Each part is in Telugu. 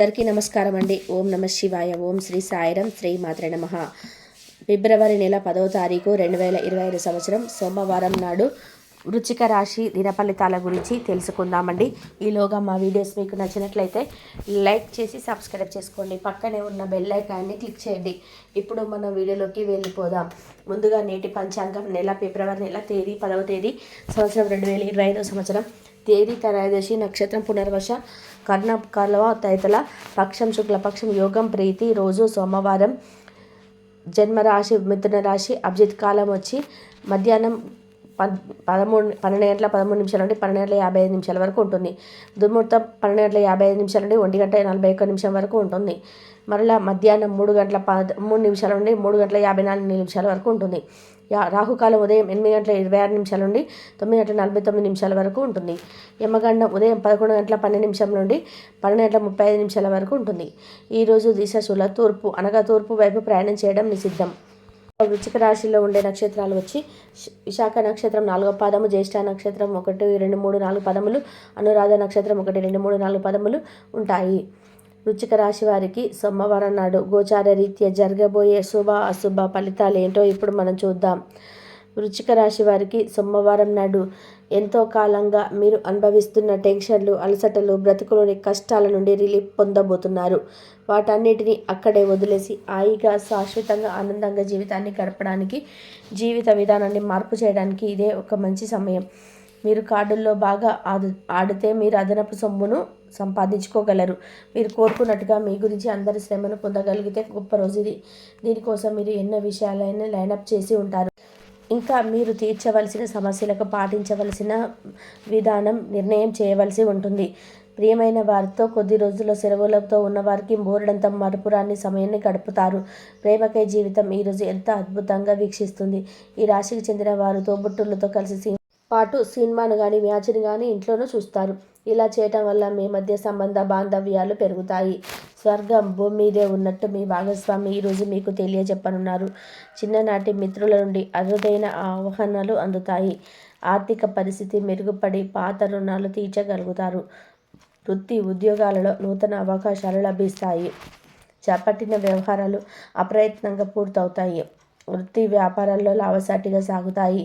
అందరికీ నమస్కారం అండి ఓం నమ శివాయ. ఓం శ్రీ సాయిరం శ్రీ మాత్ర నమ. ఫిబ్రవరి నెల పదవ తారీఖు రెండు వేల ఇరవై ఐదు సంవత్సరం సోమవారం నాడు వృచ్చిక రాశి దిన ఫలితాల గురించి తెలుసుకుందామండి. ఈలోగా మా వీడియోస్ మీకు నచ్చినట్లయితే లైక్ చేసి సబ్స్క్రైబ్ చేసుకోండి. పక్కనే ఉన్న బెల్ ఐకాన్ని క్లిక్ చేయండి. ఇప్పుడు మన వీడియోలోకి వెళ్ళిపోదాం. ముందుగా నేటి పంచాంగం నెల ఫిబ్రవరి నెల తేదీ పదవ తేదీ సంవత్సరం రెండు వేల ఇరవై ఐదో సంవత్సరం. తేదీ త్రయోదశి నక్షత్రం పునర్వశ కర్ణ కలవ తైతల పక్షం శుక్లపక్షం యోగం ప్రీతి రోజు సోమవారం జన్మరాశి మిథున రాశి అభిజిత్ కాలం వచ్చి మధ్యాహ్నం పదమూడు పన్నెండు గంటల పదమూడు నిమిషాల నుండి పన్నెండు గంటల యాభై ఐదు నిమిషాల వరకు ఉంటుంది. దుర్ముహూర్తం పన్నెండు గంటల యాభై ఐదు నిమిషాల నుండి ఒంటి గంట నలభై ఒక్క నిమిషం వరకు ఉంటుంది. మరలా మధ్యాహ్నం మూడు గంటల పద మూడు నిమిషాల నుండి మూడు గంటల యాభై నాలుగు నిమిషాల వరకు ఉంటుంది. రాహుకాలం ఉదయం ఎనిమిది గంటల ఇరవై ఆరు నిమిషాల నుండి తొమ్మిది గంటల నలభై తొమ్మిది నిమిషాల వరకు ఉంటుంది. యమగండం ఉదయం పదకొండు గంటల పన్నెండు నిమిషం నుండి పన్నెండు గంటల ముప్పై ఐదు నిమిషాల వరకు ఉంటుంది. ఈరోజు దిశశుల తూర్పు అనగా తూర్పు వైపు ప్రయాణం చేయడం నిషిద్ధం. వృచ్చిక రాశిలో ఉండే నక్షత్రాలు వచ్చి విశాఖ నక్షత్రం నాలుగో పాదము జ్యేష్ఠ నక్షత్రం ఒకటి రెండు మూడు నాలుగు పదములు అనురాధ నక్షత్రం ఒకటి రెండు మూడు నాలుగు పదములు ఉంటాయి. వృచ్చిక రాశి వారికి సోమవారం నాడు గోచార రీత్యా జరగబోయే శుభ అశుభ ఫలితాలు ఏంటో ఇప్పుడు మనం చూద్దాం. వృచ్చిక రాశి వారికి సోమవారం నాడు ఎంతో కాలంగా మీరు అనుభవిస్తున్న టెన్షన్లు అలసటలు బ్రతుకులోని కష్టాల నుండి రిలీఫ్ పొందబోతున్నారు. వాటన్నిటిని అక్కడే వదిలేసి హాయిగా శాశ్వతంగా ఆనందంగా జీవితాన్ని గడపడానికి జీవిత విధానాన్ని మార్పు చేయడానికి ఇదే ఒక మంచి సమయం. మీరు కార్డుల్లో బాగా ఆడు ఆడితే మీరు అదనపు సొమ్మును సంపాదించుకోగలరు. మీరు కోరుకున్నట్టుగా మీ గురించి అందరి శ్రమను పొందగలిగితే గొప్ప రోజు ఇది. దీనికోసం మీరు ఎన్నో విషయాలైనా లైనప్ చేసి ఉంటారు. ఇంకా మీరు తీర్చవలసిన సమస్యలకు పాటించవలసిన విధానం నిర్ణయం చేయవలసి ఉంటుంది. ప్రియమైన వారితో కొద్ది రోజుల సెలవులతో ఉన్నవారికి బోరడంత మరుపురాని సమయాన్ని గడుపుతారు. ప్రేమకై జీవితం ఈరోజు ఎంత అద్భుతంగా వీక్షిస్తుంది. ఈ రాశికి చెందిన వారు తోబుట్టులతో కలిసి పాటు సినిమాను కానీ మ్యాచ్ని కానీ ఇంట్లోనూ చూస్తారు. ఇలా చేయటం వల్ల మీ మధ్య సంబంధ బాంధవ్యాలు పెరుగుతాయి. స్వర్గం భూమి మీదే ఉన్నట్టు మీ భాగస్వామి ఈరోజు మీకు తెలియజెప్పనున్నారు. చిన్ననాటి మిత్రుల నుండి అరుదైన ఆహ్వానాలు అందుతాయి. ఆర్థిక పరిస్థితి మెరుగుపడి పాత రుణాలు తీర్చగలుగుతారు. వృత్తి ఉద్యోగాలలో నూతన అవకాశాలు లభిస్తాయి. చేపట్టిన వ్యవహారాలు అప్రయత్నంగా పూర్తవుతాయి. వృత్తి వ్యాపారాల్లో లాభసాటిగా సాగుతాయి.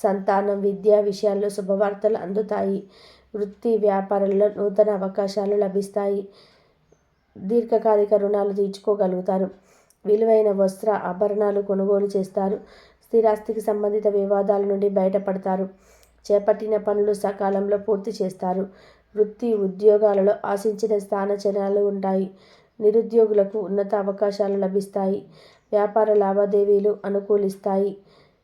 సంతానం విద్యా విషయాల్లో శుభవార్తలు అందుతాయి. వృత్తి వ్యాపారంలో నూతన అవకాశాలు లభిస్తాయి. దీర్ఘకాలిక రుణాలు తీర్చుకోగలుగుతారు. విలువైన వస్త్ర ఆభరణాలు కొనుగోలు చేస్తారు. స్థిరాస్తికి సంబంధిత వివాదాల నుండి బయటపడతారు. చేపట్టిన పనులు సకాలంలో పూర్తి చేస్తారు. వృత్తి ఉద్యోగాలలో ఆశించిన స్థానచలనాలు ఉంటాయి. నిరుద్యోగులకు ఉన్నత అవకాశాలు లభిస్తాయి. వ్యాపార లావాదేవీలు అనుకూలిస్తాయి.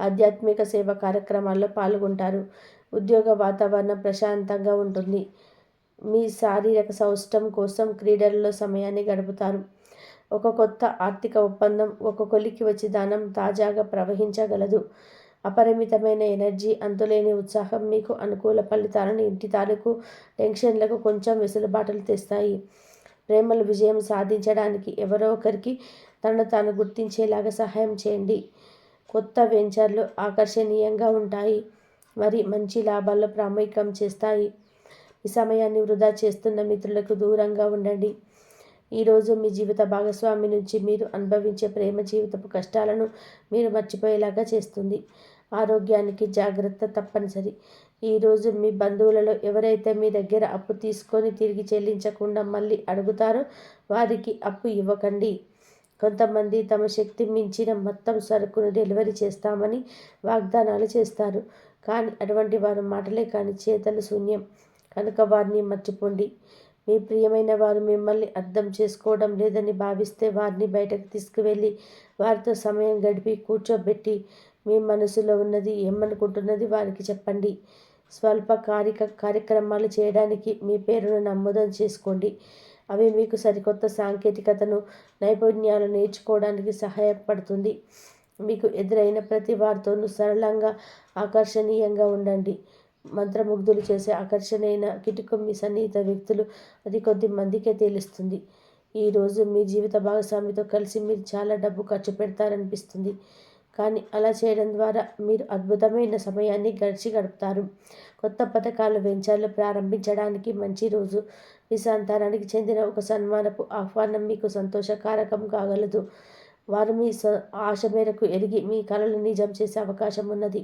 ఆధ్యాత్మిక సేవ కార్యక్రమాల్లో పాల్గొంటారు. ఉద్యోగ వాతావరణం ప్రశాంతంగా ఉంటుంది. మీ శారీరక సౌష్టం కోసం క్రీడల్లో సమయాన్ని గడుపుతారు. ఒక కొత్త ఆర్థిక ఒప్పందం ఒక కొలికి వచ్చి దానం తాజాగా ప్రవహించగలదు. అపరిమితమైన ఎనర్జీ అంతులేని ఉత్సాహం మీకు అనుకూల ఫలితాలను ఇంటి తాలూకు టెన్షన్లకు కొంచెం వెసులుబాటులు తెస్తాయి. ప్రేమలు విజయం సాధించడానికి ఎవరో ఒకరికి తనను తాను గుర్తించేలాగా సహాయం చేయండి. కొత్త వెంచర్లు ఆకర్షణీయంగా ఉంటాయి. మరి మంచి లాభాల్లో ప్రాముఖ్యం చేస్తాయి. ఈ సమయాన్ని వృధా చేస్తున్న మిత్రులకు దూరంగా ఉండండి. ఈరోజు మీ జీవిత భాగస్వామి నుంచి మీరు అనుభవించే ప్రేమ జీవితపు కష్టాలను మీరు మర్చిపోయేలాగా చేస్తుంది. ఆరోగ్యానికి జాగ్రత్త తప్పనిసరి. ఈరోజు మీ బంధువులలో ఎవరైతే మీ దగ్గర అప్పు తీసుకొని తిరిగి చెల్లించకుండా మళ్ళీ అడుగుతారో వారికి అప్పు ఇవ్వకండి. కొంతమంది తమ శక్తి మించిన మొత్తం సరుకును డెలివరీ చేస్తామని వాగ్దానాలు చేస్తారు. కానీ అటువంటి వారు మాటలే కానీ చేతలు శూన్యం. కనుక వారిని మర్చిపోండి. మీ ప్రియమైన వారు మిమ్మల్ని అర్థం చేసుకోవడం లేదని భావిస్తే వారిని బయటకు తీసుకువెళ్ళి వారితో సమయం గడిపి కూర్చోబెట్టి మీ మనసులో ఉన్నది ఏమనుకుంటున్నది వారికి చెప్పండి. స్వల్ప కారిక కార్యక్రమాలు చేయడానికి మీ పేరును నమోదం చేసుకోండి. అవి మీకు సరికొత్త సాంకేతికతను నైపుణ్యాలు నేర్చుకోవడానికి సహాయపడుతుంది. మీకు ఎదురైన ప్రతి వారితోనూ సరళంగా ఆకర్షణీయంగా ఉండండి. మంత్రముగ్ధులు చేసే ఆకర్షణీయమైన మీ సన్నిహిత వ్యక్తులు అది కొద్ది మందికే తెలుస్తుంది. ఈరోజు మీ జీవిత భాగస్వామితో కలిసి మీరు చాలా డబ్బు ఖర్చు పెడతారనిపిస్తుంది. కానీ అలా చేయడం ద్వారా మీరు అద్భుతమైన సమయాన్ని గడిచి గడుపుతారు. కొత్త పథకాలు వెంచర్లు ప్రారంభించడానికి మంచి రోజు. మీ సంతానానికి చెందిన ఒక సన్మానపు ఆహ్వానం మీకు సంతోషకారకం కాగలదు. వారు మీ ఆశ మేరకు ఎరిగి మీ కళలు నిజం చేసే అవకాశం ఉన్నది.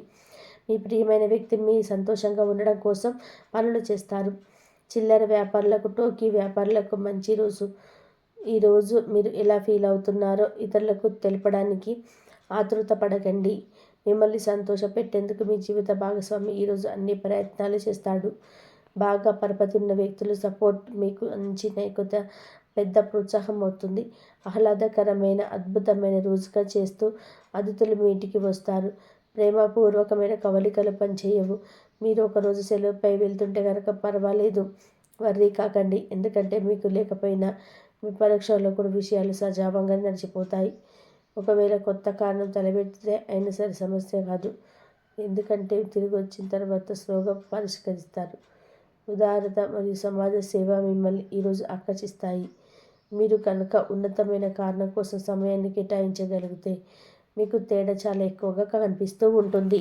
మీ ప్రియమైన వ్యక్తి మీ సంతోషంగా ఉండడం కోసం పనులు చేస్తారు. చిల్లర వ్యాపారులకు టోకీ వ్యాపారులకు మంచి రోజు. ఈరోజు మీరు ఎలా ఫీల్ అవుతున్నారో ఇతరులకు తెలపడానికి ఆతృత పడకండి. మిమ్మల్ని సంతోషపెట్టేందుకు మీ జీవిత భాగస్వామి ఈరోజు అన్ని ప్రయత్నాలు చేస్తాడు. బాగా పరపతున్న వ్యక్తుల వ్యక్తులు సపోర్ట్ మీకు మంచి నైకుత పెద్ద ప్రోత్సాహం అవుతుంది. ఆహ్లాదకరమైన అద్భుతమైన రోజుగా చేస్తూ అతిథులు మీ ఇంటికి వస్తారు. ప్రేమపూర్వకమైన కవలికలు పనిచేయవు. మీరు ఒకరోజు సెలవుపై వెళ్తుంటే కనుక పర్వాలేదు. వర్రీ కాకండి. ఎందుకంటే మీకు లేకపోయినా మీ పరీక్షల్లో కూడా విషయాలు సజావంగా నడిచిపోతాయి. ఒకవేళ కొత్త కారణం తలబెట్టితే అయినా సరే సమస్య కాదు. ఎందుకంటే తిరిగి వచ్చిన తర్వాత స్లోగా పరిష్కరిస్తారు. ఉదారత మరియు సమాజ సేవ మిమ్మల్ని ఈరోజు ఆకర్షిస్తాయి. మీరు కనుక ఉన్నతమైన కారణం కోసం సమయాన్ని కేటాయించగలిగితే మీకు తేడా చాలా ఎక్కువగా కనిపిస్తూ ఉంటుంది.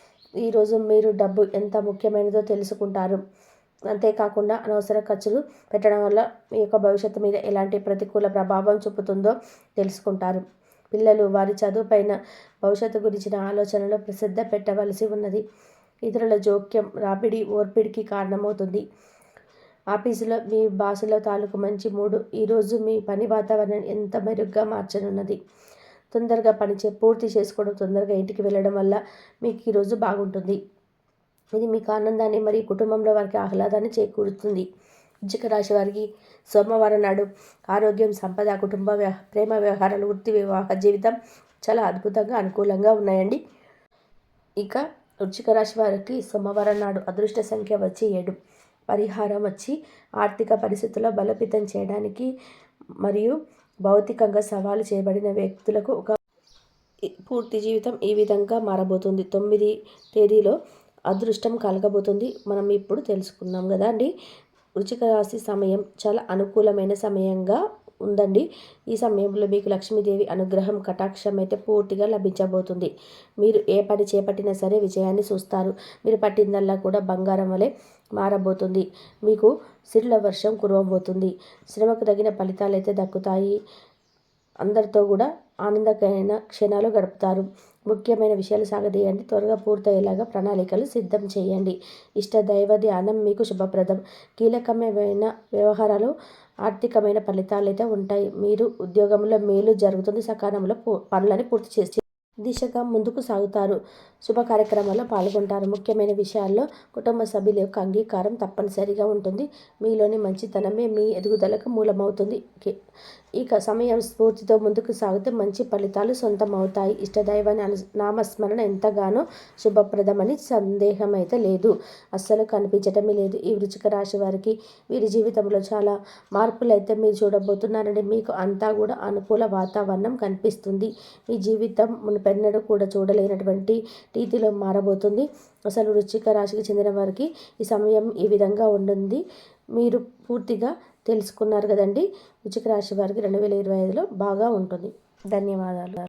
ఈరోజు మీరు డబ్బు ఎంత ముఖ్యమైనదో తెలుసుకుంటారు. అంతేకాకుండా అనవసర ఖర్చులు పెట్టడం వల్ల మీ యొక్క భవిష్యత్తు మీద ఎలాంటి ప్రతికూల ప్రభావం చూపుతుందో తెలుసుకుంటారు. పిల్లలు వారి చదువుపైన భవిష్యత్తు గురించిన ఆలోచనలు ప్రసిద్ధ పెట్టవలసి ఉన్నది. ఇతరుల జోక్యం రాపిడి ఓర్పిడికి కారణమవుతుంది. ఆఫీసులో మీ బాసుల తాలూకు మంచి మూడు ఈరోజు మీ పని వాతావరణం ఎంత మెరుగ్గా మార్చనున్నది? తొందరగా పని చే పూర్తి చేసుకోవడం తొందరగా ఇంటికి వెళ్ళడం వల్ల మీకు ఈరోజు బాగుంటుంది. ఇది మీకు ఆనందాన్ని మరియు కుటుంబంలో వారికి ఆహ్లాదాన్ని చేకూరుతుంది. వృచ్చిక రాశి వారికి సోమవారం నాడు ఆరోగ్యం సంపద కుటుంబ ప్రేమ వ్యవహారాలు వృత్తి వివాహ జీవితం చాలా అద్భుతంగా అనుకూలంగా ఉన్నాయండి. ఇక వృచ్చిక రాశి వారికి సోమవారం నాడు అదృష్ట సంఖ్య వచ్చి ఏడు. పరిహారం వచ్చి ఆర్థిక పరిస్థితుల్లో బలోపేతం చేయడానికి మరియు భౌతికంగా సవాలు చేయబడిన వ్యక్తులకు ఒక పూర్తి జీవితం ఈ విధంగా మారబోతుంది. తొమ్మిది తేదీలో అదృష్టం కలగబోతుంది. మనం ఇప్పుడు తెలుసుకున్నాం కదా అండి. వృచిక రాశి సమయం చాలా అనుకూలమైన సమయంగా ఉందండి. ఈ సమయంలో మీకు లక్ష్మీదేవి అనుగ్రహం కటాక్షం అయితే పూర్తిగా లభించబోతుంది. మీరు ఏ పని చేపట్టినా సరే విజయాన్ని చూస్తారు. మీరు పట్టిందల్లా కూడా బంగారం వలె మారబోతుంది. మీకు సిరుల వర్షం కురవబోతుంది. శ్రమకు తగిన ఫలితాలు అయితే దక్కుతాయి. అందరితో కూడా ఆనందకరమైన క్షణాలు గడుపుతారు. ముఖ్యమైన విషయాలు సాగదీయండి. త్వరగా పూర్తయ్యేలాగా ప్రణాళికలు సిద్ధం చేయండి. ఇష్ట దైవ ధ్యానం మీకు శుభప్రదం. కీలకమైన వ్యవహారాలు ఆర్థికమైన ఫలితాలు అయితే ఉంటాయి. మీరు ఉద్యోగంలో మేలు జరుగుతుంది. సకాలంలో పనులని పూర్తి చేసి దిశగా ముందుకు సాగుతారు. శుభ కార్యక్రమాల్లో పాల్గొంటారు. ముఖ్యమైన విషయాల్లో కుటుంబ సభ్యుల యొక్క అంగీకారం తప్పనిసరిగా ఉంటుంది. మీలోని మంచితనమే మీ ఎదుగుదలకు మూలమవుతుంది. ఇక సమయం స్ఫూర్తితో ముందుకు సాగితే మంచి ఫలితాలు సొంతమవుతాయి. ఇష్టదైవాన్ని అను నామస్మరణ ఎంతగానో శుభప్రదమని సందేహం అయితే లేదు. అస్సలు కనిపించటమే లేదు. ఈ వృచిక రాశి వారికి వీరి జీవితంలో చాలా మార్పులు అయితే మీరు చూడబోతున్నారని మీకు అంతా కూడా అనుకూల వాతావరణం కనిపిస్తుంది. మీ జీవితం మునిపెన్నడూ కూడా చూడలేనటువంటి రీతిలో మారబోతుంది. అసలు వృచ్చిక రాశికి చెందిన వారికి ఈ సమయం ఈ విధంగా ఉంటుంది మీరు పూర్తిగా తెలుసుకున్నారు కదండి. వృచ్చిక రాశి వారికి రెండు వేల ఇరవై ఐదులో బాగా ఉంటుంది. ధన్యవాదాలు.